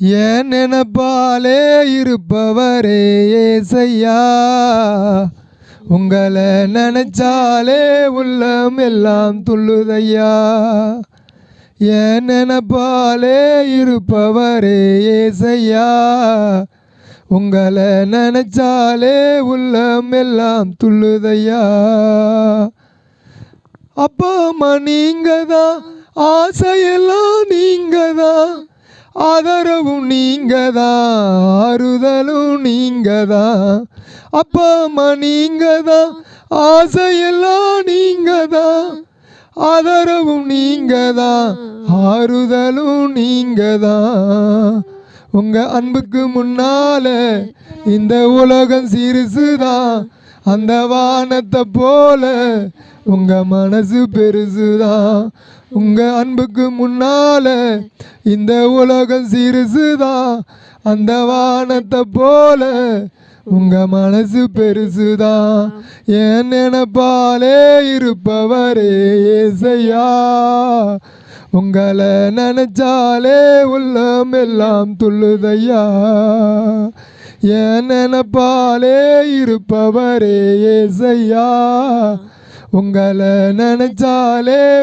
ஏன் நினப்பாலே இருப்பவரே ஏசையா. உங்களை நினைச்சாலே உள்ளம் எல்லாம் துள்ளுதையா. ஏன் நினப்பாலே இருப்பவரே ஏசையா. உங்களை நினைச்சாலே உள்ளம் எல்லாம் துள்ளுதையா. அப்பா அம்மா நீங்க தான் ஆசையெல்லாம் நீங்க தான் ஆதரவும் நீங்க தான் ஆறுதலும் நீங்க தான் அப்பா அம்மா நீங்க தான் ஆசையெல்லாம் நீங்க தான் ஆதரவும் நீங்க தான் ஆறுதலும் நீங்க தான் உங்க அன்புக்கு முன்னால இந்த உலகம் சிறுசுதான் அந்த வானத்தை போல உங்க மனசு பெருசுதான் உங்க அன்புக்கு முன்னால இந்த உலகம் சிறுசுதான் அந்த வானத்தை போல உங்க மனசு பெருசுதான் என் நினப்பாலே இருப்பவரே ஏசையா. உங்களை நினைச்சாலே உள்ளம் எல்லாம் துள்ளுதையா. என் நினப்பாலே இருப்பவரே ஏசையா. உங்களை நினைச்சாலே